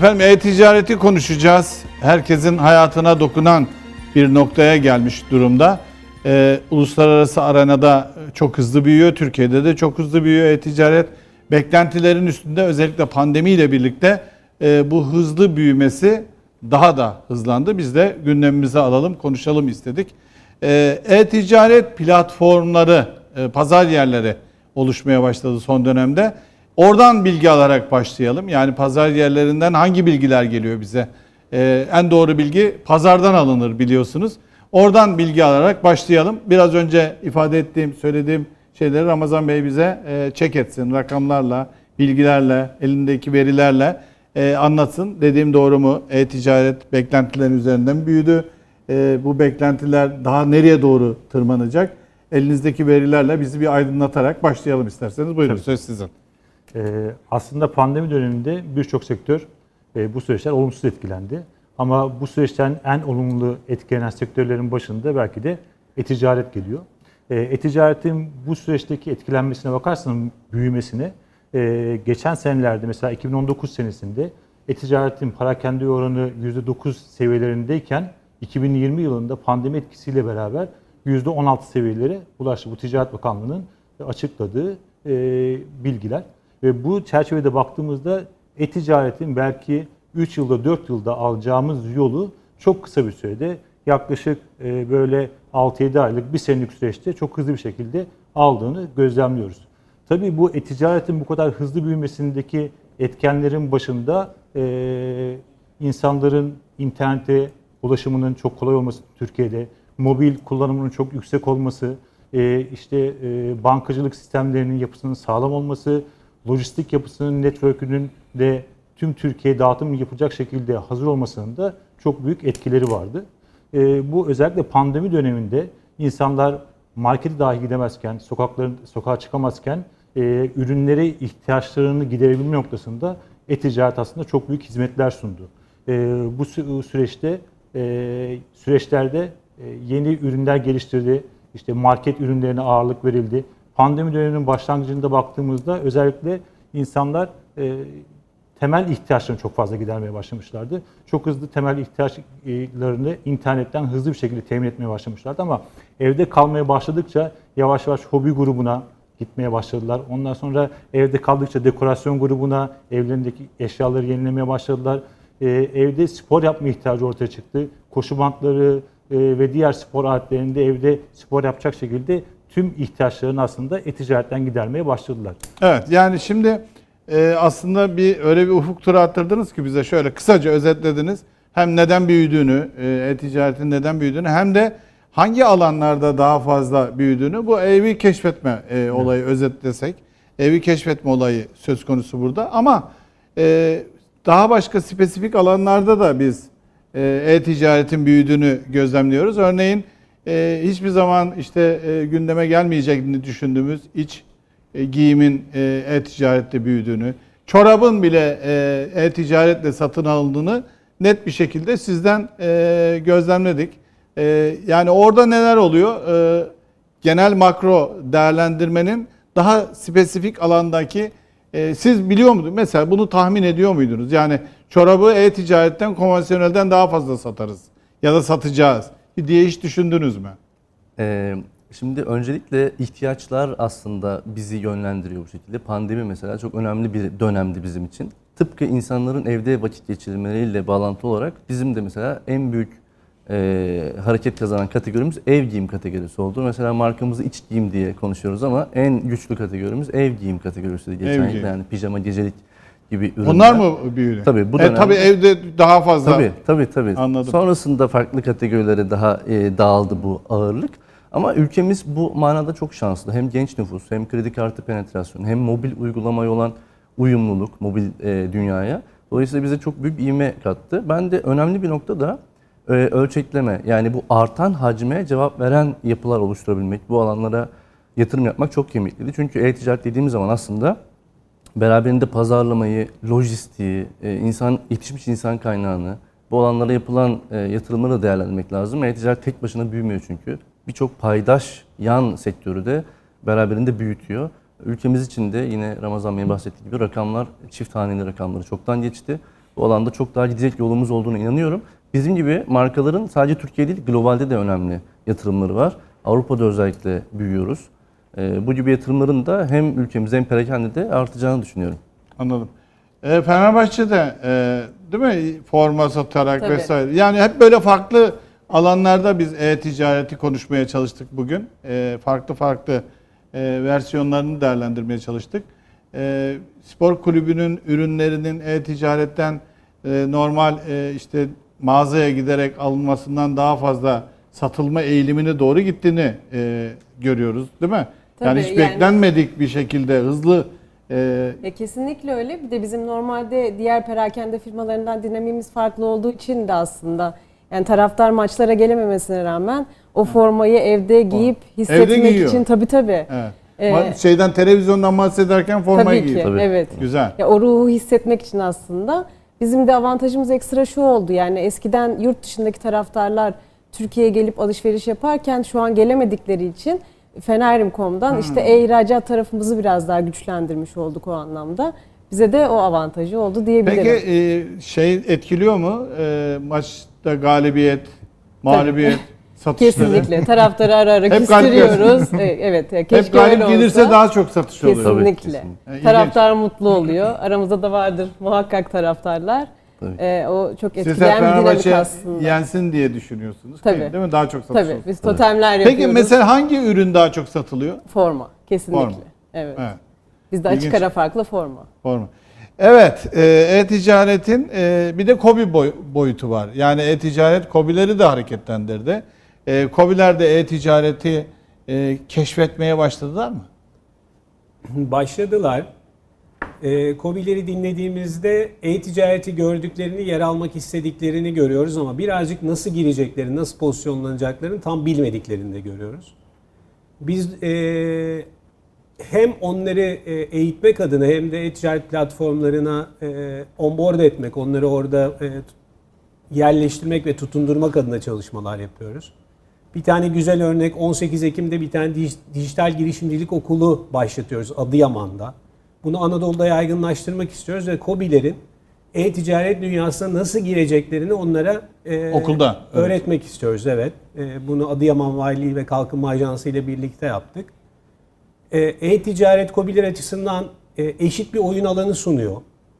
Efendim e-ticareti konuşacağız. Herkesin hayatına dokunan bir noktaya gelmiş durumda. Ee, uluslararası arenada çok hızlı büyüyor. Türkiye'de de çok hızlı büyüyor e-ticaret. Beklentilerin üstünde özellikle pandemiyle birlikte e, bu hızlı büyümesi daha da hızlandı. Biz de gündemimize alalım, konuşalım istedik. Ee, E-ticaret platformları, e, pazar yerleri oluşmaya başladı son dönemde. Oradan bilgi alarak başlayalım. Yani pazar yerlerinden hangi bilgiler geliyor bize? Ee, en doğru bilgi pazardan alınır biliyorsunuz. Oradan bilgi alarak başlayalım. Biraz önce ifade ettiğim, söylediğim şeyleri Ramazan Bey bize e, çek etsin. Rakamlarla, bilgilerle, elindeki verilerle e, anlatsın. Dediğim doğru mu? E-ticaret beklentilerin üzerinden büyüdü. E, bu beklentiler daha nereye doğru tırmanacak? Elinizdeki verilerle bizi bir aydınlatarak başlayalım isterseniz. Buyurun söz sizin. Ee, aslında pandemi döneminde birçok sektör e, bu süreçten olumsuz etkilendi. Ama bu süreçten en olumlu etkilenen sektörlerin başında belki de e-ticaret geliyor. E, e-ticaretin bu süreçteki etkilenmesine bakarsanız büyümesine e, geçen senelerde mesela 2019 senesinde e-ticaretin parakende oranı %9 seviyelerindeyken 2020 yılında pandemi etkisiyle beraber %16 seviyelere ulaştı. Bu Ticaret Bakanlığı'nın açıkladığı e, bilgiler. Ve bu çerçevede baktığımızda e-ticaretin belki 3 yılda 4 yılda alacağımız yolu çok kısa bir sürede yaklaşık e, böyle 6-7 aylık bir senelik süreçte çok hızlı bir şekilde aldığını gözlemliyoruz. Tabii bu e-ticaretin bu kadar hızlı büyümesindeki etkenlerin başında e, insanların internete ulaşımının çok kolay olması Türkiye'de, mobil kullanımının çok yüksek olması, e, işte e, bankacılık sistemlerinin yapısının sağlam olması, lojistik yapısının, network'ünün de tüm Türkiye dağıtım yapacak şekilde hazır olmasının da çok büyük etkileri vardı. E, bu özellikle pandemi döneminde insanlar markete dahi gidemezken, sokakların sokağa çıkamazken e, ürünlere ihtiyaçlarını giderebilme noktasında e-ticaret aslında çok büyük hizmetler sundu. E, bu sü- süreçte e, süreçlerde e, yeni ürünler geliştirdi. İşte market ürünlerine ağırlık verildi. Pandemi döneminin başlangıcında baktığımızda özellikle insanlar e, temel ihtiyaçlarını çok fazla gidermeye başlamışlardı. Çok hızlı temel ihtiyaçlarını internetten hızlı bir şekilde temin etmeye başlamışlardı ama evde kalmaya başladıkça yavaş yavaş hobi grubuna gitmeye başladılar. Ondan sonra evde kaldıkça dekorasyon grubuna, evlerindeki eşyaları yenilemeye başladılar. Ee, evde spor yapma ihtiyacı ortaya çıktı. Koşu bantları e, ve diğer spor aletlerinde evde spor yapacak şekilde tüm ihtiyaçlarını aslında e-ticaretten gidermeye başladılar. Evet yani şimdi e, aslında bir öyle bir ufuk turu attırdınız ki bize şöyle kısaca özetlediniz. Hem neden büyüdüğünü, e, e-ticaretin neden büyüdüğünü hem de hangi alanlarda daha fazla büyüdüğünü bu evi keşfetme e, olayı özetlesek. Evi keşfetme olayı söz konusu burada ama e, daha başka spesifik alanlarda da biz e, e-ticaretin büyüdüğünü gözlemliyoruz. Örneğin e, hiçbir zaman işte e, gündeme gelmeyeceğini düşündüğümüz iç e, giyimin e, e-ticarette büyüdüğünü, çorabın bile e, e-ticaretle satın alındığını net bir şekilde sizden e, gözlemledik. E, yani orada neler oluyor? E, genel makro değerlendirmenin daha spesifik alandaki e, siz biliyor muydunuz? Mesela bunu tahmin ediyor muydunuz? Yani çorabı e-ticaretten konvansiyonelden daha fazla satarız ya da satacağız diye hiç düşündünüz mü? Ee, şimdi öncelikle ihtiyaçlar aslında bizi yönlendiriyor bu şekilde. Pandemi mesela çok önemli bir dönemdi bizim için. Tıpkı insanların evde vakit geçirmeleriyle bağlantılı olarak bizim de mesela en büyük e, hareket kazanan kategorimiz ev giyim kategorisi oldu. Mesela markamızı iç giyim diye konuşuyoruz ama en güçlü kategorimiz ev giyim kategorisi. Geçen giyim. yani pijama, gecelik gibi ürünler. Onlar mı büyüdü? Tabii, bu E, dönem- tabii evde daha fazla. Tabii tabii tabii. Anladım. Sonrasında farklı kategorilere daha e, dağıldı bu ağırlık. Ama ülkemiz bu manada çok şanslı. Hem genç nüfus, hem kredi kartı penetrasyonu, hem mobil uygulamaya olan uyumluluk mobil e, dünyaya. Dolayısıyla bize çok büyük bir ivme kattı. Ben de önemli bir nokta da e, ölçekleme. Yani bu artan hacme cevap veren yapılar oluşturabilmek, bu alanlara yatırım yapmak çok kıymetliydi. Çünkü e-ticaret dediğimiz zaman aslında beraberinde pazarlamayı, lojistiği, e, insan yetişmiş insan kaynağını, bu alanlara yapılan e, yatırımları da değerlendirmek lazım. E-ticaret tek başına büyümüyor çünkü. Birçok paydaş yan sektörü de beraberinde büyütüyor. Ülkemiz için de yine Ramazan Bey'in bahsettiği gibi rakamlar, çift haneli rakamları çoktan geçti. Bu alanda çok daha gidecek yolumuz olduğuna inanıyorum. Bizim gibi markaların sadece Türkiye değil globalde de önemli yatırımları var. Avrupa'da özellikle büyüyoruz. Ee, bu gibi yatırımların da hem ülkemizde hem perakende artacağını düşünüyorum. Anladım. E, Fenerbahçe'de e, değil mi forma satarak Tabii. vesaire. Yani hep böyle farklı alanlarda biz e-ticareti konuşmaya çalıştık bugün. E, farklı farklı e, versiyonlarını değerlendirmeye çalıştık. E, spor kulübünün ürünlerinin e-ticaretten e, normal e, işte mağazaya giderek alınmasından daha fazla satılma eğilimine doğru gittiğini e, görüyoruz, değil mi? Yani Tabii, hiç yani- beklenmedik bir şekilde hızlı e, Ya kesinlikle öyle. Bir de bizim normalde diğer perakende firmalarından dinamiğimiz farklı olduğu için de aslında yani taraftar maçlara gelememesine rağmen o formayı evde giyip hissetmek giyiyor. için tabii tabii. Evet. Ee, Şeyden televizyondan bahsederken formayı tabii ki. giyiyor. Tabii. Evet. Güzel. Ya o ruhu hissetmek için aslında bizim de avantajımız ekstra şu oldu. Yani eskiden yurt dışındaki taraftarlar Türkiye'ye gelip alışveriş yaparken şu an gelemedikleri için Fenerim.com'dan Hmm. işte e-ihracat tarafımızı biraz daha güçlendirmiş olduk o anlamda. Bize de o avantajı oldu diyebilirim. Peki e, şey etkiliyor mu? E, maçta galibiyet, mağlubiyet, satışları? Kesinlikle. Taraftarı ara ara küstürüyoruz. E, evet. ya Hep Keşke galip öyle gelirse olsa. daha çok satış oluyor. Tabii, Kesinlikle. kesinlikle. İlginç. Taraftar mutlu oluyor. Aramızda da vardır muhakkak taraftarlar. Tabii. E, o çok etkileyen bir dinamik aslında. yensin diye düşünüyorsunuz. Tabii. Değil, mi? Daha çok satış Tabii olsun. biz totemler yapıyoruz. Peki mesela hangi ürün daha çok satılıyor? forma kesinlikle. Forma. Evet. Evet. Bizde açık İlginç. ara farklı forma. Forma. Evet, e, e-ticaretin e, bir de KOBİ boy- boyutu var. Yani e-ticaret KOBİ'leri de hareketlendirdi. E, KOBİ'ler de e-ticareti e, keşfetmeye başladılar mı? Başladılar. Ee, KOBİ'leri dinlediğimizde e-ticareti gördüklerini, yer almak istediklerini görüyoruz ama birazcık nasıl gireceklerini, nasıl pozisyonlanacaklarını tam bilmediklerini de görüyoruz. Biz e, hem onları e, eğitmek adına hem de e-ticaret platformlarına e, onboard etmek, onları orada e, yerleştirmek ve tutundurmak adına çalışmalar yapıyoruz. Bir tane güzel örnek 18 Ekim'de bir tane dij- dijital girişimcilik okulu başlatıyoruz Adıyaman'da. Bunu Anadolu'da yaygınlaştırmak istiyoruz ve KOBİ'lerin e-ticaret dünyasına nasıl gireceklerini onlara e, Okulda, evet. öğretmek istiyoruz. Evet. E, bunu Adıyaman Valiliği ve Kalkınma Ajansı ile birlikte yaptık. E, E-ticaret KOBİ'ler açısından e, eşit bir oyun alanı sunuyor.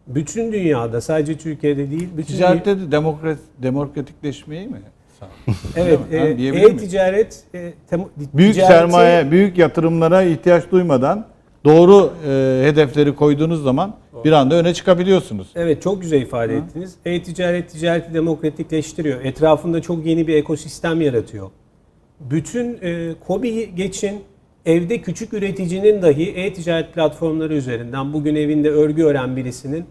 Bütün dünyada sadece Türkiye'de değil, bütün Ticarette de demokrat, demokratikleşmeyi mi? Evet, mi? Ha, e, miyiz? e-ticaret e, tem- Büyük sermaye, büyük yatırımlara ihtiyaç duymadan doğru e, hedefleri koyduğunuz zaman bir anda öne çıkabiliyorsunuz. Evet, çok güzel ifade ettiniz. E-ticaret ticareti demokratikleştiriyor. Etrafında çok yeni bir ekosistem yaratıyor. Bütün e, KOBİ geçin evde küçük üreticinin dahi e-ticaret platformları üzerinden bugün evinde örgü ören birisinin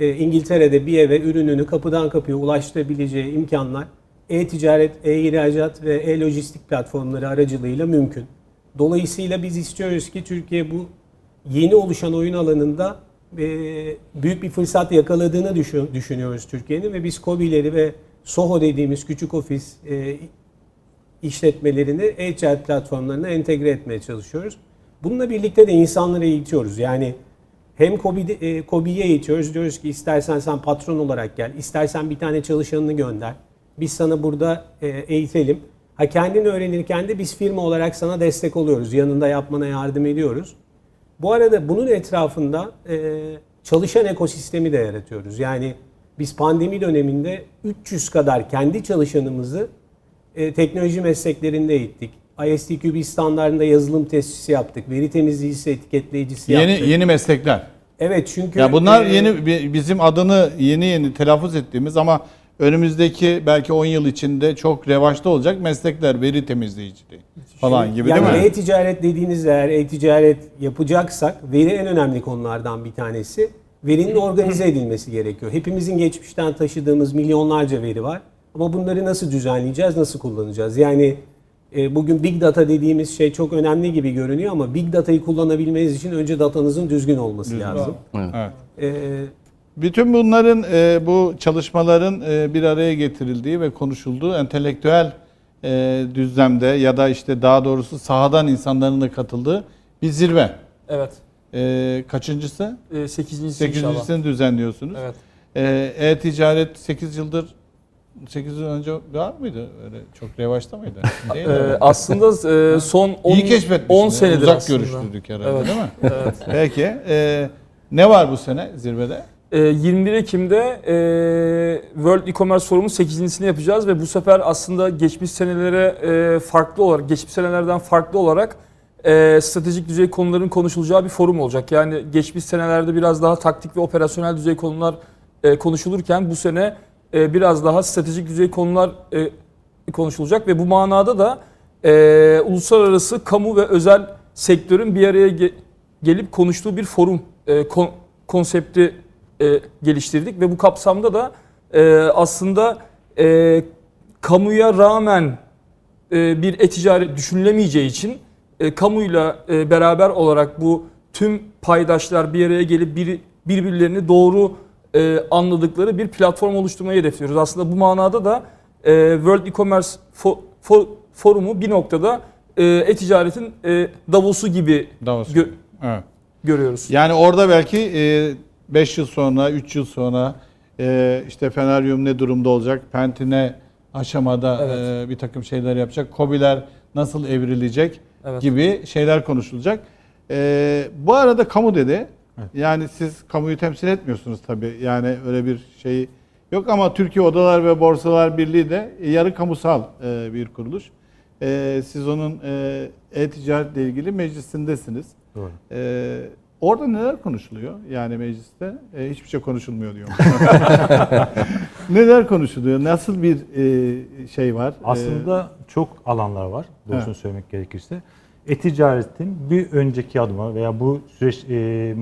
e, İngiltere'de bir eve ürününü kapıdan kapıya ulaştırabileceği imkanlar e-ticaret, e-ihracat ve e-lojistik platformları aracılığıyla mümkün. Dolayısıyla biz istiyoruz ki Türkiye bu yeni oluşan oyun alanında e, büyük bir fırsat yakaladığını düşün- düşünüyoruz Türkiye'nin ve biz KOBİ'leri ve SOHO dediğimiz küçük ofis e, işletmelerini e-ticaret platformlarına entegre etmeye çalışıyoruz. Bununla birlikte de insanları eğitiyoruz. Yani hem KOBİ'de- e, eğitiyoruz. Diyoruz ki istersen sen patron olarak gel, istersen bir tane çalışanını gönder. Biz sana burada e, eğitelim. Ha kendin öğrenirken de biz firma olarak sana destek oluyoruz. Yanında yapmana yardım ediyoruz. Bu arada bunun etrafında e, çalışan ekosistemi de yaratıyoruz. Yani biz pandemi döneminde 300 kadar kendi çalışanımızı e, teknoloji mesleklerinde eğittik. ISTQB standartında yazılım testisi yaptık. Veri temizleyicisi, etiketleyicisi Yeni yaptık. yeni meslekler. Evet çünkü Ya bunlar e, yeni bi- bizim adını yeni yeni telaffuz ettiğimiz ama önümüzdeki belki 10 yıl içinde çok revaçta olacak meslekler veri temizleyiciliği falan gibi yani değil mi? e-ticaret dediğinizde eğer e-ticaret yapacaksak veri en önemli konulardan bir tanesi. Verinin organize edilmesi gerekiyor. Hepimizin geçmişten taşıdığımız milyonlarca veri var. Ama bunları nasıl düzenleyeceğiz, nasıl kullanacağız? Yani e, bugün big data dediğimiz şey çok önemli gibi görünüyor ama big data'yı kullanabilmeniz için önce datanızın düzgün olması lazım. Evet. E, Bütün bunların e, bu çalışmaların e, bir araya getirildiği ve konuşulduğu entelektüel e, düzlemde ya da işte daha doğrusu sahadan insanların da katıldığı bir zirve. Evet. E, kaçıncısı? E, sekizincisi inşallah. Sekizincisini düzenliyorsunuz. Evet. E, E-ticaret 8 yıldır 8 yıl önce var mıydı? Öyle çok revaçta mıydı? Değil? Ee, aslında e, son 10 İyi keşfetmişsin. 10 senedir Uzak aslında. görüşlüydük herhalde Evet. değil mi? Evet. Peki. e, ne var bu sene zirvede? Ee, 21 Ekim'de e, World E-Commerce Forum'un 8.sini yapacağız ve bu sefer aslında geçmiş senelere e, farklı olarak, geçmiş senelerden farklı olarak e, stratejik düzey konuların konuşulacağı bir forum olacak. Yani geçmiş senelerde biraz daha taktik ve operasyonel düzey konular konuşulurken bu sene biraz daha stratejik düzey konular konuşulacak ve bu manada da uluslararası kamu ve özel sektörün bir araya ge- gelip konuştuğu bir forum kon- konsepti e, geliştirdik ve bu kapsamda da e, aslında e, kamuya rağmen e, bir e-ticaret düşünülemeyeceği için e, kamuyla e, beraber olarak bu tüm paydaşlar bir araya gelip bir, birbirlerini doğru e, anladıkları bir platform oluşturmayı hedefliyoruz. Aslında bu manada da e, World E-Commerce Fo- Fo- Forumu bir noktada e, e-ticaretin e, Davos'u gibi Davos. gö- Evet. görüyoruz. Yani orada belki 5 yıl sonra, 3 yıl sonra e, işte Feneryum ne durumda olacak? Penti ne aşamada Evet. e, bir takım şeyler yapacak? Kobiler nasıl evrilecek? Evet. gibi şeyler konuşulacak. E, bu arada kamu dedi. Yani siz kamuyu temsil etmiyorsunuz tabii. Yani öyle bir şey yok ama Türkiye Odalar ve Borsalar Birliği de yarı kamusal e, bir kuruluş. E, siz onun e, e-ticaretle ilgili meclisindesiniz. Doğru. Ee, orada neler konuşuluyor yani mecliste? Ee, hiçbir şey konuşulmuyor diyor. neler konuşuluyor? Nasıl bir e, şey var? Aslında çok alanlar var doğrusunu Evet. söylemek gerekirse. E-ticaretin bir önceki adıma veya bu süreç e,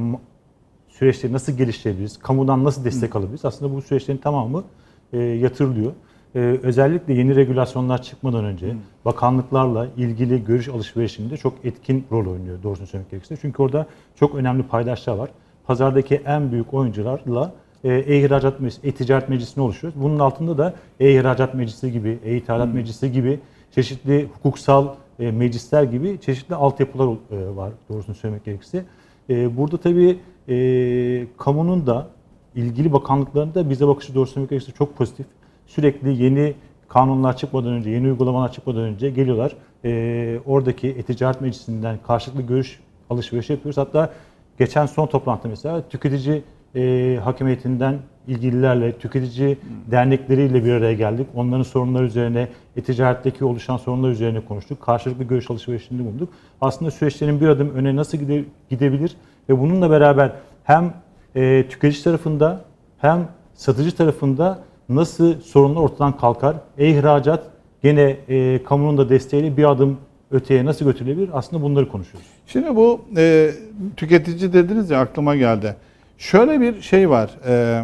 süreçleri nasıl geliştirebiliriz, kamudan nasıl destek alabiliriz? Aslında bu süreçlerin tamamı e, yatırılıyor. E, özellikle yeni regülasyonlar çıkmadan önce bakanlıklarla ilgili görüş alışverişinde çok etkin rol oynuyor doğrusunu söylemek gerekirse. Çünkü orada çok önemli paydaşlar var. Pazardaki en büyük oyuncularla e, e-ihracat meclisi, e-ticaret meclisini oluşturuyoruz. Bunun altında da e-ihracat meclisi gibi, e-ithalat meclisi gibi çeşitli hukuksal e, meclisler gibi çeşitli altyapılar e, var doğrusunu söylemek gerekirse. E, burada tabii e, kamunun da ilgili bakanlıkların da bize bakışı doğrusu söylemek gerekirse çok pozitif. Sürekli yeni kanunlar çıkmadan önce, yeni uygulamalar çıkmadan önce geliyorlar. E, oradaki e-ticaret meclisinden karşılıklı görüş alışveriş yapıyoruz. Hatta geçen son toplantıda mesela tüketici e, hakimiyetinden ilgililerle, tüketici dernekleriyle bir araya geldik. Onların sorunları üzerine, e-ticaretteki oluşan sorunlar üzerine konuştuk. Karşılıklı görüş alışverişinde bulunduk. Aslında süreçlerin bir adım öne nasıl gide- gidebilir ve bununla beraber hem e, tüketici tarafında hem satıcı tarafında nasıl sorunlar ortadan kalkar? E-ihracat gene e, kamunun da desteğiyle bir adım öteye nasıl götürülebilir? Aslında bunları konuşuyoruz. Şimdi bu e, tüketici dediniz ya aklıma geldi. Şöyle bir şey var. E,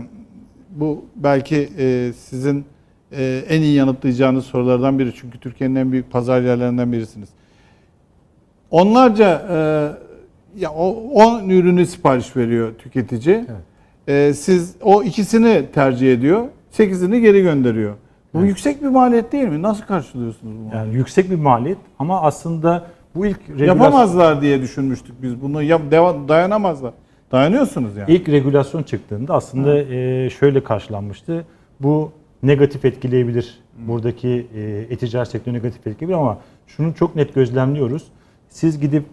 bu belki e, sizin e, en iyi yanıtlayacağınız sorulardan biri. Çünkü Türkiye'nin en büyük pazar yerlerinden birisiniz. Onlarca e, ya o 10 ürünü sipariş veriyor tüketici. E, siz o ikisini tercih ediyor. 8'ini geri gönderiyor. Bu yüksek bir maliyet değil mi? Nasıl karşılıyorsunuz bunu? Yani yüksek bir maliyet ama aslında bu ilk regülasyon, Yapamazlar diye düşünmüştük biz bunu. Yap, dayanamazlar. Dayanıyorsunuz yani. ilk regülasyon çıktığında aslında e, şöyle karşılanmıştı. Bu negatif etkileyebilir. Buradaki e, e-ticaret sektörü negatif etkileyebilir ama şunu çok net gözlemliyoruz. Siz gidip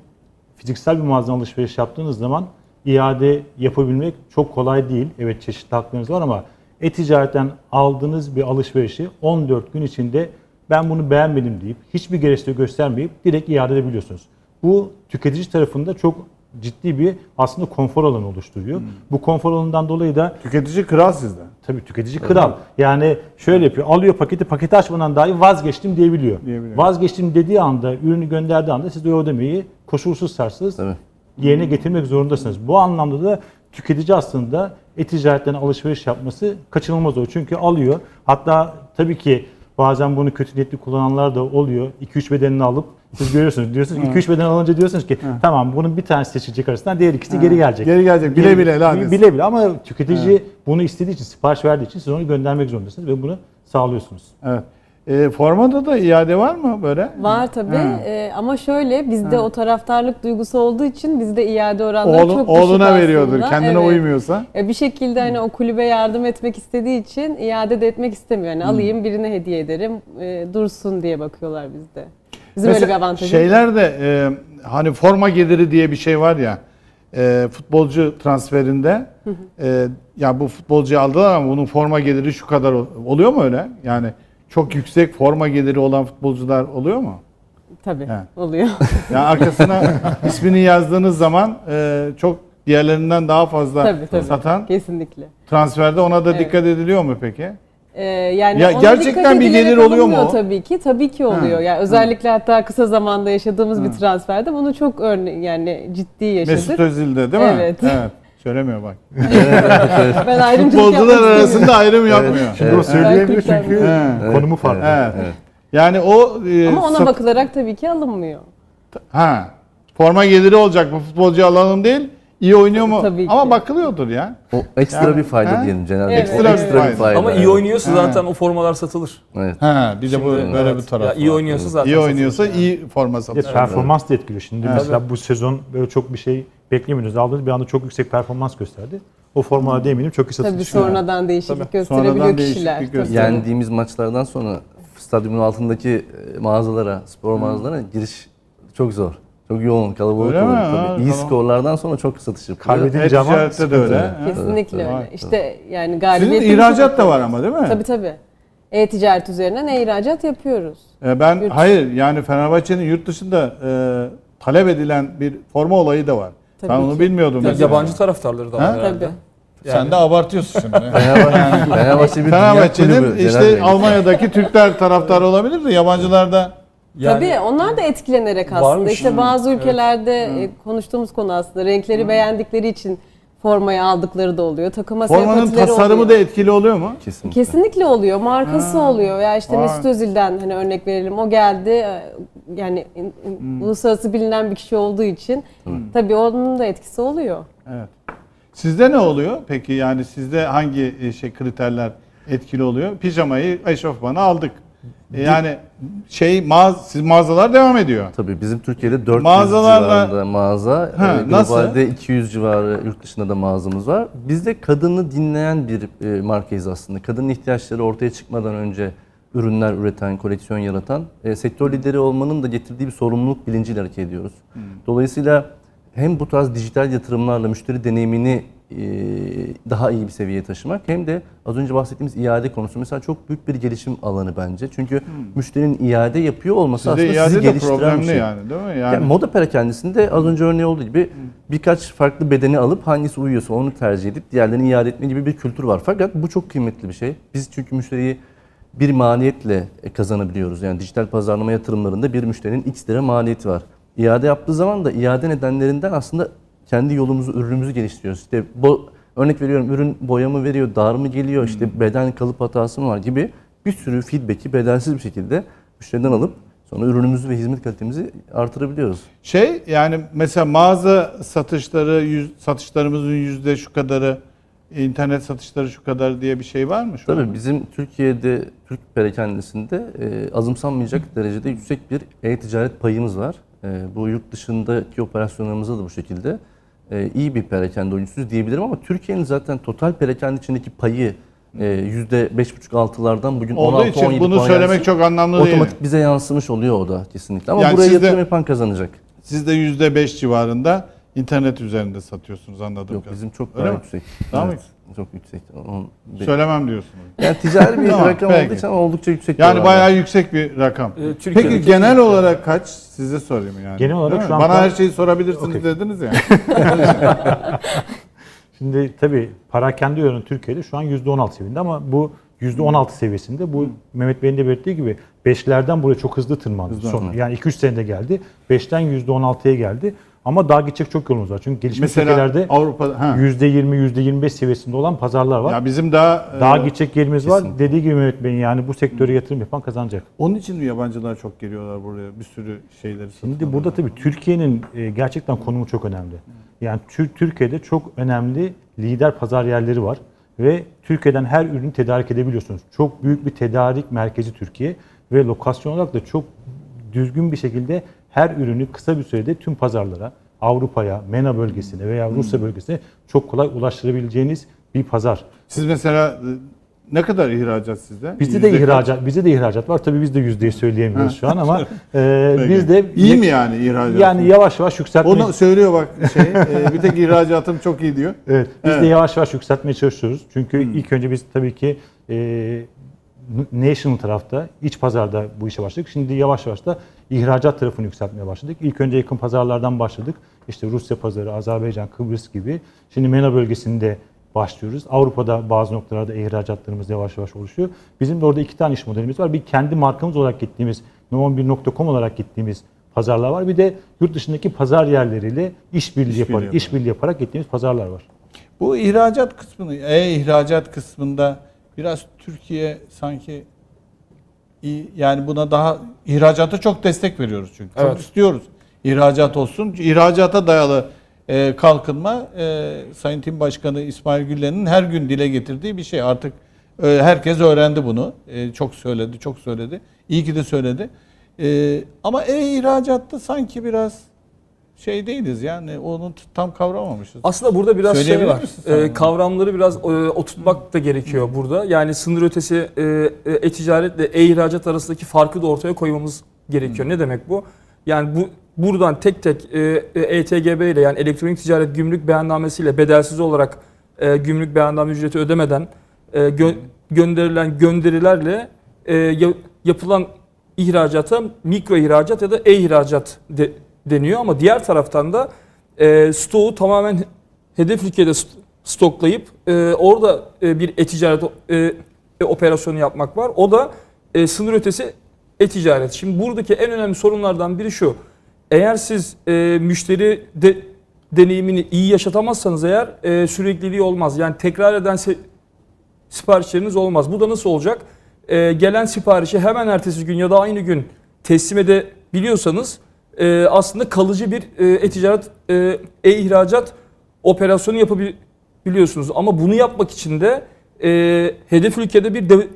fiziksel bir mağazadan alışveriş yaptığınız zaman iade yapabilmek çok kolay değil. Evet çeşitli haklarınız var ama e-ticaretten aldığınız bir alışverişi 14 gün içinde ben bunu beğenmedim deyip hiçbir gerekçe göstermeyip direkt iade edebiliyorsunuz. Bu tüketici tarafında çok ciddi bir aslında konfor alanı oluşturuyor. Bu konfor alanından dolayı da Tüketici kral sizden. Tabii tüketici kral. Yani şöyle yapıyor. Alıyor paketi, paketi açmadan dahi vazgeçtim diyebiliyor. Diyebiliyor. Vazgeçtim dediği anda, ürünü gönderdiği anda siz de o ödemeyi koşulsuz sarsız Tabii. yerine getirmek zorundasınız. Bu anlamda da tüketici aslında e-ticaretten alışveriş yapması kaçınılmaz oluyor. Çünkü alıyor. Hatta tabii ki bazen bunu kötü niyetli kullananlar da oluyor. 2-3 bedenini alıp siz görüyorsunuz. Diyorsunuz 2-3 beden alınca diyorsunuz ki tamam bunun bir tanesi seçilecek arasından diğer ikisi geri gelecek. Geri gelecek. Bile bile etsin. Bile bile ama tüketici bunu istediği için, sipariş verdiği için siz onu göndermek zorundasınız ve bunu sağlıyorsunuz. Evet. E, formada da iade var mı böyle? Var tabii. Ee, ama şöyle bizde o taraftarlık duygusu olduğu için bizde iade oranları Oğlu, çok düşük oğluna veriyordur. Kendine Evet. uymuyorsa. E, Bir şekilde hani o kulübe yardım etmek istediği için iade de etmek istemiyor. Yani alayım birine hediye ederim e, dursun diye bakıyorlar bizde. Bizim öyle bir avantajımız Şeyler de e, hani forma geliri diye bir şey var ya. e, futbolcu transferinde e, ya bu futbolcuyu aldılar ama bunun forma geliri şu kadar ol- oluyor mu öyle? Yani çok yüksek forma geliri olan futbolcular oluyor mu? Tabii He. oluyor. Yani arkasına ismini yazdığınız zaman e, çok diğerlerinden daha fazla Tabii, tabii. satan Kesinlikle. transferde ona da Evet. dikkat ediliyor mu peki? Ee, yani Ya ona gerçekten dikkat bir edilerek gelir oluyor mu alınmıyor o? Tabii ki, tabii ki oluyor. Yani özellikle hatta kısa zamanda yaşadığımız bir transferde bunu çok örne yani ciddi yaşadık. Mesut Özil'de değil mi? Evet. Evet. Söylemiyor bak. ben ayrımcılık Futbolcular arasında ayrım yapmıyor. Şimdi Evet. o söyleyemiyor Ben çünkü He. konumu farklı. Evet. Yani o e, Ama ona sat- bakılarak tabii ki alınmıyor. ha forma geliri olacak bu futbolcu alalım değil. iyi oynuyor mu? Tabii ki. Ama bakılıyordur ya. O ekstra Yani, bir fayda ha? diyelim Cenab-ı Evet, Hak. Ekstra bir ekstra fayda. bir fayda. Ama iyi evet. oynuyorsa zaten o formalar satılır. Evet. Ha, bir de bu Şimdi, böyle evet. bir taraf. Ya iyi var. oynuyorsa zaten İyi satılır. oynuyorsa iyi forma Bir de satıyor. performans da etkiliyor. Şimdi Evet. mesela bu sezon böyle çok bir şey beklemiyoruz. Aldığınız bir anda çok yüksek performans gösterdi. O formada eminim çok iyi satış Tabii sonradan değişiklik Tabii. gösterebiliyor Sonradan kişiler. değişiklik Tabii. Yendiğimiz maçlardan sonra stadyumun altındaki e, mağazalara, spor mağazalarına giriş çok zor. Çok yoğun, kalabalık Öyle mi? olur Ha, tabii. İyi tamam. skorlardan sonra çok satış yapılıyor. Kaybedince ama ticarette de öyle. ha? Kesinlikle Evet, öyle. evet. İşte yani Sizin galibiyet ihracat da var ama değil mi? Tabii tabii. E-ticaret üzerinden e-ihracat yapıyoruz. E, Ben Yurt- hayır yani Fenerbahçe'nin yurt dışında e, talep edilen bir forma olayı da var. Tabii ben onu ki. bilmiyordum. Ya mesela. yabancı taraftarları da Ha? var herhalde. Tabii. Sen de abartıyorsun şimdi. Fenerbahçe, Fenerbahçe bir dünya Fenerbahçe'nin kulübü. işte Celal Bey. Almanya'daki Türkler taraftarı olabilir de yabancılarda Yani Tabii onlar da etkilenerek aslında. Varmış. İşte bazı ülkelerde e, konuştuğumuz konu aslında renkleri beğendikleri için formayı aldıkları da oluyor. Takıma formanın sempatileri tasarımı oluyor. da etkili oluyor mu? Kesinlikle. Kesinlikle oluyor. Markası oluyor. Ya işte Vay. Mesut Özil'den hani örnek verelim. O geldi. e, Yani in- uluslararası bilinen bir kişi olduğu için tabii onun da etkisi oluyor. Evet. Sizde ne oluyor? Peki yani sizde hangi e, şey kriterler etkili oluyor? Pijamayı, eşofmanı aldık. Yani şey mağaz, siz mağazalar devam ediyor. Tabii bizim Türkiye'de 400 Mağazalarla- civarında mağaza, Ha, e, globalde 200 civarı yurt dışında da mağazamız var. Biz de kadını dinleyen bir e, markayız aslında. Kadının ihtiyaçları ortaya çıkmadan önce ürünler üreten, koleksiyon yaratan, e, sektör lideri olmanın da getirdiği bir sorumluluk bilinciyle hareket ediyoruz. Dolayısıyla hem bu tarz dijital yatırımlarla müşteri deneyimini daha iyi bir seviyeye taşımak hem de az önce bahsettiğimiz iade konusu mesela çok büyük bir gelişim alanı bence. Çünkü müşterinin iade yapıyor olması Sizde aslında sizi geliştiren bir şey. yani değil mi? Yani, Yani moda perakendisinde az önce örneği olduğu gibi birkaç farklı bedeni alıp hangisi uyuyorsa onu tercih edip diğerlerini iade etme gibi bir kültür var. Fakat bu çok kıymetli bir şey. Biz çünkü müşteriyi bir maliyetle kazanabiliyoruz. Yani dijital pazarlama yatırımlarında bir müşterinin x lira maliyeti var. İade yaptığı zaman da iade nedenlerinden aslında kendi yolumuzu, ürünümüzü geliştiriyoruz. İşte bu örnek veriyorum ürün boya mı veriyor, dar mı geliyor, işte beden kalıp hatası mı var gibi bir sürü feedback'i bedelsiz bir şekilde müşteriden alıp sonra ürünümüzü ve hizmet kalitemizi artırabiliyoruz. Şey yani mesela mağaza satışları yüz, satışlarımızın yüzde şu kadarı internet satışları şu kadar diye bir şey var mı şu Tabii an? bizim Türkiye'de Türk perakendisinde e, azımsanmayacak derecede yüksek bir e-ticaret payımız var. E, bu yurt dışındaki operasyonlarımızda da bu şekilde. E, iyi bir perakende oyuncusuyuz diyebilirim ama Türkiye'nin zaten total perakende içindeki payı e, %5,5-6'lardan bugün Olduğu 16-17 için bunu puan söylemek yansıyor. çok anlamlı değil. Otomatik bize yansımış oluyor o da kesinlikle. Ama Yani buraya siz de- yatırım yapan kazanacak. Siz de yüzde beş civarında internet üzerinde satıyorsunuz anladığım Yok kadarıyla. bizim çok Öyle daha mi? yüksek. Daha mı Evet, Çok yüksek. Onun- Söylemem diyorsunuz. Yani ticari bir Tamam, rakam peki. olduğu için ama oldukça yüksek. Yani bir bayağı yüksek bir rakam. e, Türkiye'deki Peki genel olarak kaç? Size sorayım yani. Genel olarak Değil mi? şu an Bana her şeyi sorabilirsiniz Okey. dediniz ya. Şimdi tabii parakende oranı Türkiye'de şu an %16 seviyinde ama bu %16 seviyesinde bu Mehmet Bey'in de belirttiği gibi 5'lerden buraya çok hızlı tırmandı. Hızlı, Son, yani 2-3 senede geldi. 5'ten %16'ya geldi. Ama daha gidecek çok yolumuz var. Çünkü gelişmiş Mesela ülkelerde Avrupa ha. %20, %25 seviyesinde olan pazarlar var. Ya bizim daha daha e, gidecek yerimiz var. kesinlikle. Dediği gibi Mehmet Bey'in yani bu sektöre yatırım yapan kazanacak. onun için mi yabancılar çok geliyorlar buraya? Bir sürü şeyleri Şimdi burada tabii Türkiye'nin e, gerçekten konumu çok önemli. Yani Tür- Türkiye'de çok önemli lider pazar yerleri var ve Türkiye'den her ürünü tedarik edebiliyorsunuz. Çok büyük bir tedarik merkezi Türkiye ve lokasyon olarak da çok düzgün bir şekilde her ürünü kısa bir sürede tüm pazarlara, Avrupa'ya, MENA bölgesine veya Rusya bölgesine çok kolay ulaştırabileceğiniz bir pazar. Siz mesela e, ne kadar ihracat sizde? Bizde de Yüzde ihracat, bizde de ihracat var. Tabii biz de yüzdeyi söyleyemiyoruz şu an ama e, Peki. biz de iyi mi yani ihracat? Yani yavaş yavaş yükseltmeye Onu söylüyor bak şey. e, bir tek ihracatım çok iyi diyor. Evet, biz Evet. de yavaş yavaş yükseltmeye çalışıyoruz. Çünkü ilk önce biz tabii ki e, national tarafta, iç pazarda bu işe başladık. Şimdi yavaş yavaş da ihracat tarafını yükseltmeye başladık. İlk önce yakın pazarlardan başladık. İşte Rusya pazarı, Azerbaycan, Kıbrıs gibi. Şimdi MENA bölgesinde başlıyoruz. Avrupa'da bazı noktalarda ihracatlarımız yavaş yavaş oluşuyor. Bizim de orada iki tane iş modelimiz var. Bir kendi markamız olarak gittiğimiz, no11.com olarak gittiğimiz pazarlar var. Bir de yurt dışındaki pazar yerleriyle işbirliği yaparak, işbirliği yaparak gittiğimiz pazarlar var. Bu ihracat kısmını, e-ihracat kısmında biraz Türkiye sanki yani buna daha ihracata çok destek veriyoruz çünkü. Çok Evet. istiyoruz. İhracat olsun. İhracata dayalı e, kalkınma e, Sayın Tim Başkanı İsmail Güllen'in her gün dile getirdiği bir şey. Artık e, herkes öğrendi bunu. E, çok söyledi, çok söyledi. İyi ki de söyledi. E, ama e-ihracatta sanki biraz şey değiliz yani onu tam kavramamışız. Aslında burada biraz şey var. bunu? kavramları biraz e, oturtmak da gerekiyor burada. Yani sınır ötesi e, e, e-ticaretle e-ihracat arasındaki farkı da ortaya koymamız gerekiyor. Ne demek bu? Yani bu buradan tek tek e, e, ETGB ile yani elektronik ticaret gümrük beyannamesiyle bedelsiz olarak e, gümrük beyanname ücreti ödemeden e, gö- gönderilen gönderilerle e, ya- yapılan ihracata mikro ihracat ya da e-ihracat de- deniyor ama diğer taraftan da e, stoğu tamamen hedef ülkede st- stoklayıp e, orada e, bir e-ticaret e, e, operasyonu yapmak var. O da e, sınır ötesi e-ticaret. Şimdi buradaki en önemli sorunlardan biri şu. Eğer siz e, müşteri de, deneyimini iyi yaşatamazsanız eğer e, sürekliliği olmaz. Yani tekrar eden se- siparişleriniz olmaz. Bu da nasıl olacak? Ee, gelen siparişi hemen ertesi gün ya da aynı gün teslim edebiliyorsanız e, aslında kalıcı bir e, e-ticaret, e, e-ihracat operasyonu yapabiliyorsunuz. Ama bunu yapmak için de e, hedef ülkede bir de-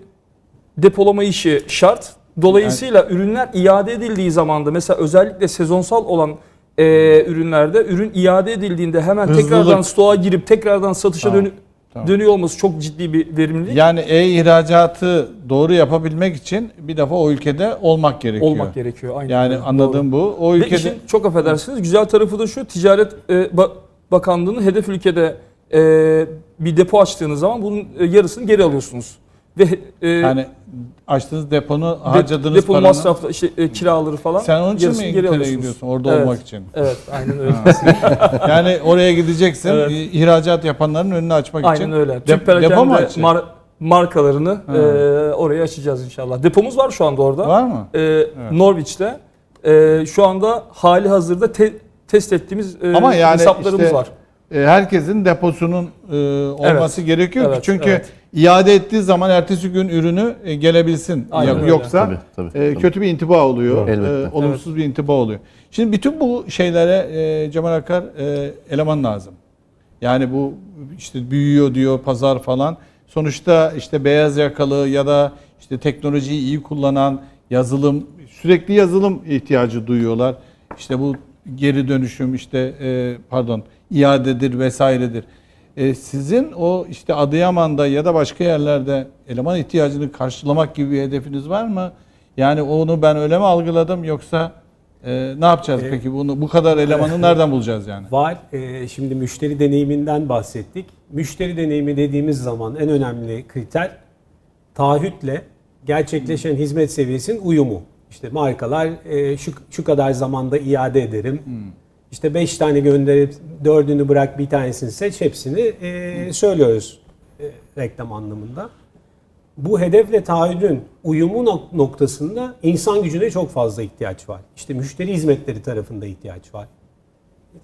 depolama işi şart. Dolayısıyla ürünler iade edildiği zamanda mesela özellikle sezonsal olan e, ürünlerde ürün iade edildiğinde hemen Hızlılık. tekrardan stoğa girip tekrardan satışa Tamam, dönü- tamam. dönüyor olması çok ciddi bir verimlilik. Yani e-ihracatı doğru yapabilmek için bir defa o ülkede olmak gerekiyor. olmak gerekiyor. Aynen Yani öyle. anladığım bu. O Doğru. Ve ülkede işin çok affedersiniz güzel tarafı da şu Ticaret e, Ba- Bakanlığı'nın hedef ülkede e, bir depo açtığınız zaman bunun e, yarısını geri alıyorsunuz. Ve yani açtığınız deponu de- harcadığınız depo paranın masrafı işte e, kiraları falan sen onun için yarısını mi geri İngiltere'ye alıyorsunuz. gidiyorsun? Orada Evet. olmak için. Evet aynen öyle. Yani oraya gideceksin. Evet. i- ihracat yapanların önünü açmak için. aynen öyle. Dep- Türk depo mu perakende açacak? mar- markalarını Ha. e, oraya açacağız inşallah. Depomuz var şu anda orada. Var mı? E, Norwich'te. E, şu anda hali hazırda te- test ettiğimiz e, Ama yani hesaplarımız işte var. E, herkesin deposunun e, olması gerekiyor Evet, ki çünkü evet. İade ettiği zaman ertesi gün ürünü e, gelebilsin. Aynen öyle. Yoksa Tabii, tabii, e, tabii. kötü bir intiba oluyor. Elbette. E, olumsuz bir intiba oluyor. Şimdi bütün bu şeylere Cemal Akar eleman lazım. Yani bu işte büyüyor diyor pazar falan. Sonuçta işte beyaz yakalı ya da işte teknolojiyi iyi kullanan yazılım sürekli yazılım ihtiyacı duyuyorlar. İşte bu geri dönüşüm işte pardon iadedir vesairedir. E, sizin o işte Adıyaman'da ya da başka yerlerde eleman ihtiyacını karşılamak gibi bir hedefiniz var mı? Yani onu ben öyle mi algıladım yoksa e, ne yapacağız E, peki bunu bu kadar elemanı nereden bulacağız yani? Var. Ee, şimdi müşteri deneyiminden bahsettik. Müşteri deneyimi dediğimiz zaman en önemli kriter taahhütle gerçekleşen hizmet seviyesinin uyumu. İşte markalar e, şu, şu kadar zamanda iade ederim. İşte 5 tane gönderip dördünü bırak bir tanesini seç hepsini e, söylüyoruz e, reklam anlamında. Bu hedefle taahhüdün uyumu nok- noktasında insan gücüne çok fazla ihtiyaç var. İşte müşteri hizmetleri tarafında ihtiyaç var.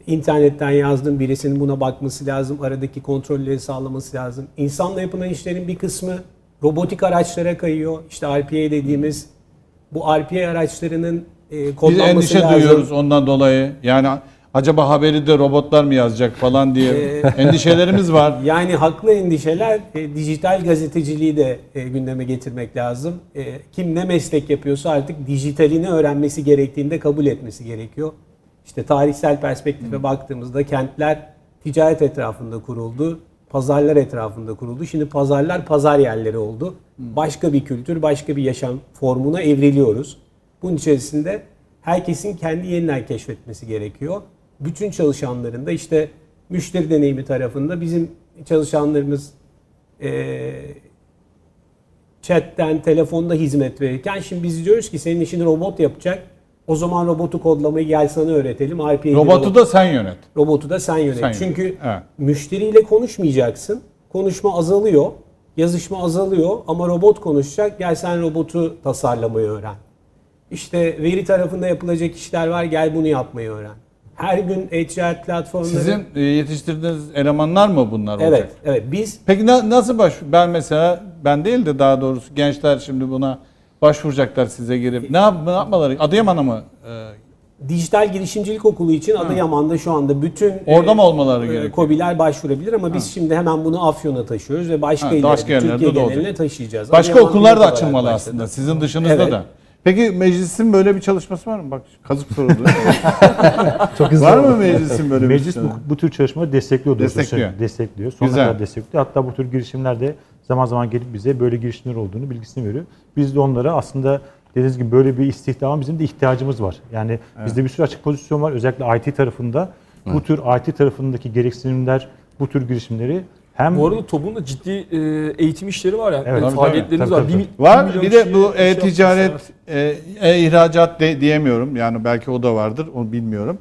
İnternetten yazdığım birisinin buna bakması lazım. Aradaki kontrolleri sağlaması lazım. İnsanla yapılan işlerin bir kısmı robotik araçlara kayıyor. İşte RPA dediğimiz bu RPA araçlarının e, Biz kodlanması endişe lazım. duyuyoruz ondan dolayı. Yani Acaba haberi de robotlar mı yazacak falan diye Ee, endişelerimiz var. Yani haklı endişeler e, dijital gazeteciliği de e, gündeme getirmek lazım. E, kim ne meslek yapıyorsa artık dijitalini öğrenmesi gerektiğinde kabul etmesi gerekiyor. İşte tarihsel perspektife baktığımızda kentler ticaret etrafında kuruldu. Pazarlar etrafında kuruldu. Şimdi pazarlar pazar yerleri oldu. Başka bir kültür, başka bir yaşam formuna evriliyoruz. Bunun içerisinde herkesin kendi yeniden keşfetmesi gerekiyor. Bütün çalışanların da işte müşteri deneyimi tarafında bizim çalışanlarımız eee chatten, telefonda hizmet verirken şimdi biz diyoruz ki senin işini robot yapacak. O zaman robotu kodlamayı gel sana öğretelim. RPA Robotu da sen yönet. robotu da sen yönet. Sen yönet. Çünkü Evet. müşteriyle konuşmayacaksın. Konuşma azalıyor. Yazışma azalıyor ama robot konuşacak. Gel sen robotu tasarlamayı öğren. İşte veri tarafında yapılacak işler var. Gel bunu yapmayı öğren. Her gün e-ticaret platformları... Sizin e, yetiştirdiğiniz elemanlar mı bunlar olacak? Evet, evet. Biz Peki na- nasıl baş ben mesela ben değil de daha doğrusu gençler şimdi buna başvuracaklar size girip ne, yap, ne yapmaları Adıyaman'a mı e, Dijital Girişimcilik Okulu için Adıyaman'da şu anda bütün Orada e, mı olmaları e, gerekiyor? KOBİ'ler başvurabilir ama biz şimdi hemen bunu Afyon'a taşıyoruz ve başka Ha, yerlerde Türkiye geneline taşıyacağız. başka Adıyaman okullar da açılmalı aslında sizin dışınızda Evet. da. Peki meclisin böyle bir çalışması var mı? Bak kazık soruldu. Çok hızlı var mı meclisin böyle Meclis bir bu, şey? bu tür çalışmaları destekliyor. doğrusu. Destekliyor. Destekliyor. Sonuna Güzel. kadar destekliyor. Hatta bu tür girişimler de zaman zaman gelip bize böyle girişimler olduğunu bilgisini veriyor. Biz de onlara aslında dediğiniz gibi böyle bir istihdama bizim de ihtiyacımız var. Yani bizde bir sürü açık pozisyon var. Özellikle IT tarafında. Bu tür IT tarafındaki gereksinimler, bu tür girişimleri hem Bu arada TOB'un da ciddi e, eğitim işleri var yani. Evet. E, Tabii, faaliyetleriniz tabii, var. tabii, bir Var bir de bu şey e-ticaret, yapmışlar. e, e-ihracat de, diyemiyorum. Yani belki o da vardır, onu bilmiyorum.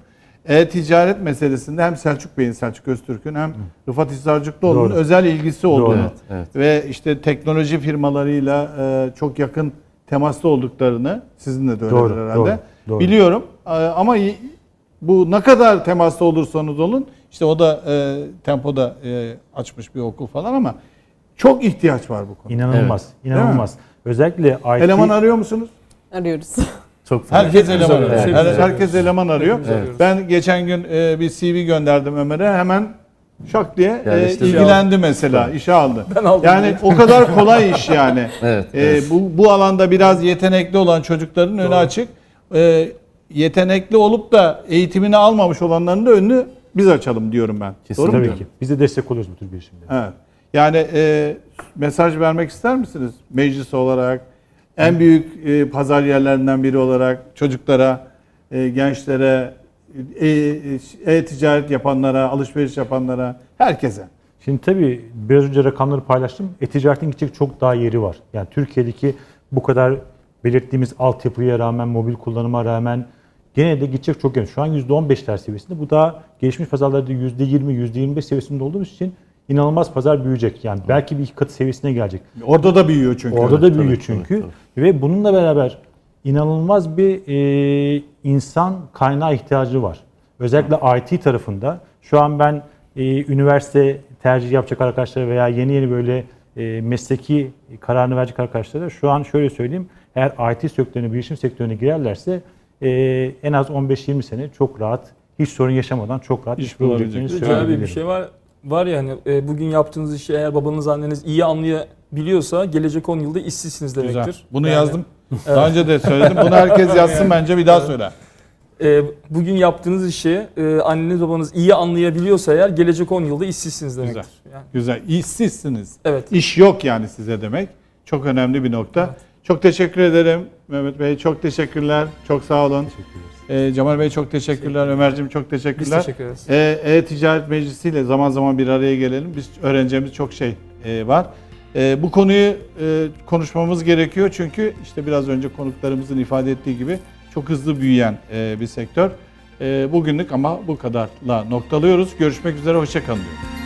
E-ticaret meselesinde hem Selçuk Bey'in, Selçuk Öztürk'ün hem Rıfat Hisarcıklıoğlu'nun özel ilgisi olduğunu Doğru. Evet, evet. ve işte teknoloji firmalarıyla e, çok yakın temaslı olduklarını, sizinle de öyledir herhalde. doğru, doğru. Biliyorum E, ama bu ne kadar temaslı olursanız olun, işte o da e, tempoda e, açmış bir okul falan ama çok ihtiyaç var bu konuda. inanılmaz, inanılmaz. Özellikle IT Eleman arıyor musunuz? Arıyoruz. Çok fazla. Herkes eleman arıyor, arıyor. hepimiz Her- arıyoruz. herkes eleman arıyor. Evet. Ben geçen gün e, bir CV gönderdim Ömer'e. Hemen şak diye e, Yerleştirdi. ilgilendi mesela. işe aldı. Ben aldım. Yani o kadar kolay iş yani. Evet, E, evet. bu bu alanda biraz yetenekli olan çocukların önü açık. E, yetenekli olup da eğitimini almamış olanların da önünü biz açalım diyorum ben. Kesinlikle. Doğru mu tabii diyorum? ki. Biz de destek oluyoruz bu tür girişimlere. Evet. Yani e, mesaj vermek ister misiniz meclis olarak? En büyük e, pazar yerlerinden biri olarak çocuklara, e, gençlere, e, e, e-ticaret yapanlara, alışveriş yapanlara, herkese. Şimdi tabii biraz önce rakamları paylaştım. E-ticaretin gidecek çok daha yeri var. Yani Türkiye'deki bu kadar belirttiğimiz altyapıya rağmen, mobil kullanıma rağmen gene de gidecek çok yer. Şu an %15'ler seviyesinde. Bu daha gelişmiş pazarlarda %20, %25 seviyesinde olduğumuz için inanılmaz pazar büyüyecek. Yani belki bir iki katı seviyesine gelecek. Orada da büyüyor çünkü. Orada da tabii, büyüyor tabii, çünkü. tabii. Ve bununla beraber inanılmaz bir e, insan kaynağı ihtiyacı var. Özellikle IT tarafında. Şu an ben e, üniversite tercih yapacak arkadaşlara veya yeni yeni böyle e, mesleki kararını verecek arkadaşlara şu an şöyle söyleyeyim. Eğer IT sektörüne, bilişim sektörüne girerlerse e, en az 15-20 sene çok rahat, hiç sorun yaşamadan çok rahat İş iş abi bir şey var. Var yani e, bugün yaptığınız işi eğer babanız anneniz iyi anlayabiliyorsa gelecek 10 yılda işsizsiniz demektir. Güzel. Bunu Yani, yazdım. Daha önce de söyledim. Bunu herkes yazsın bence bir daha söyle. e, bugün yaptığınız işi e, anneniz babanız iyi anlayabiliyorsa eğer gelecek 10 yılda işsizsiniz demektir. Yani, Güzel. İşsizsiniz. evet. İş yok yani size demek. Çok önemli bir nokta. Çok teşekkür ederim Mehmet Bey. Çok teşekkürler. Çok sağ olun. Ee, Cemal Bey çok teşekkürler. Ömerciğim çok Biz teşekkürler. teşekkür ederiz. Ee, E-Ticaret Meclisi ile zaman zaman bir araya gelelim. Biz öğreneceğimiz çok şey e, var. E, bu konuyu e, konuşmamız gerekiyor çünkü işte biraz önce konuklarımızın ifade ettiği gibi çok hızlı büyüyen e, bir sektör. E, bugünlük ama bu kadarla noktalıyoruz. Görüşmek üzere, hoşçakalın diyorum.